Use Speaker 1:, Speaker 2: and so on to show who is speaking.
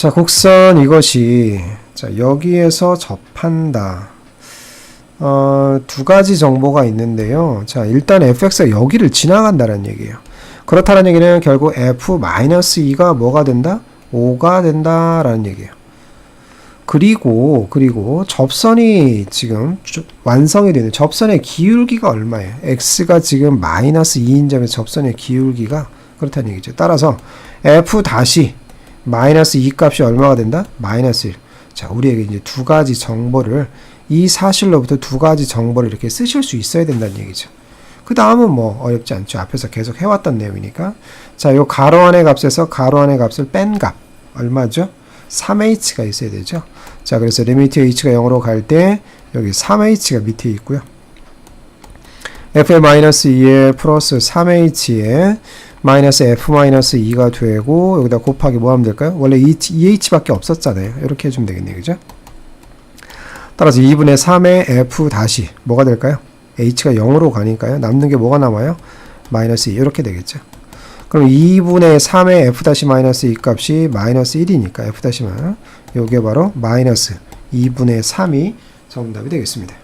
Speaker 1: 자, 곡선 이것이 자, 여기에서 접한다. 어, 두 가지 정보가 있는데요. 자, 일단 fx가 여기를 지나간다는 얘기예요. 그렇다는 얘기는 결국 f-2가 뭐가 된다? 5가 된다라는 얘기예요. 그리고 그리고 접선이 지금 주- 완성이 되는 접선의 기울기가 얼마예요? x가 지금 마이너스 2인 점에서 접선의 기울기가 그렇다는 얘기죠. 따라서 f 다시 마이너스 2 값이 얼마가 된다? 마이너스 1. 자, 우리에게 이제 두 가지 정보를 이 사실로부터 두 가지 정보를 이렇게 쓰실 수 있어야 된다는 얘기죠. 그 다음은 뭐 어렵지 않죠. 앞에서 계속 해왔던 내용이니까. 자, 요 가로 안의 값에서 가로 안의 값을 뺀 값. 얼마죠? 3h가 있어야 되죠. 자, 그래서 리미트 h가 0으로 갈 때 여기 3h가 밑에 있고요. f의 마이너스 2에 플러스 3h에 마이너스 f 마이너스 2가 되고 여기다 곱하기 뭐 하면 될까요? 원래 2h밖에 없었잖아요. 이렇게 해주면 되겠네요. 그죠? 따라서 2분의 3의 f 다시 뭐가 될까요? h가 0으로 가니까요. 남는 게 뭐가 남아요? 마이너스 2 이렇게 되겠죠. 그럼 2분의 3의 f 다시 마이너스 2 값이 마이너스 1이니까 f 다시 마 요게 바로 마이너스 2분의 3이 정답이 되겠습니다.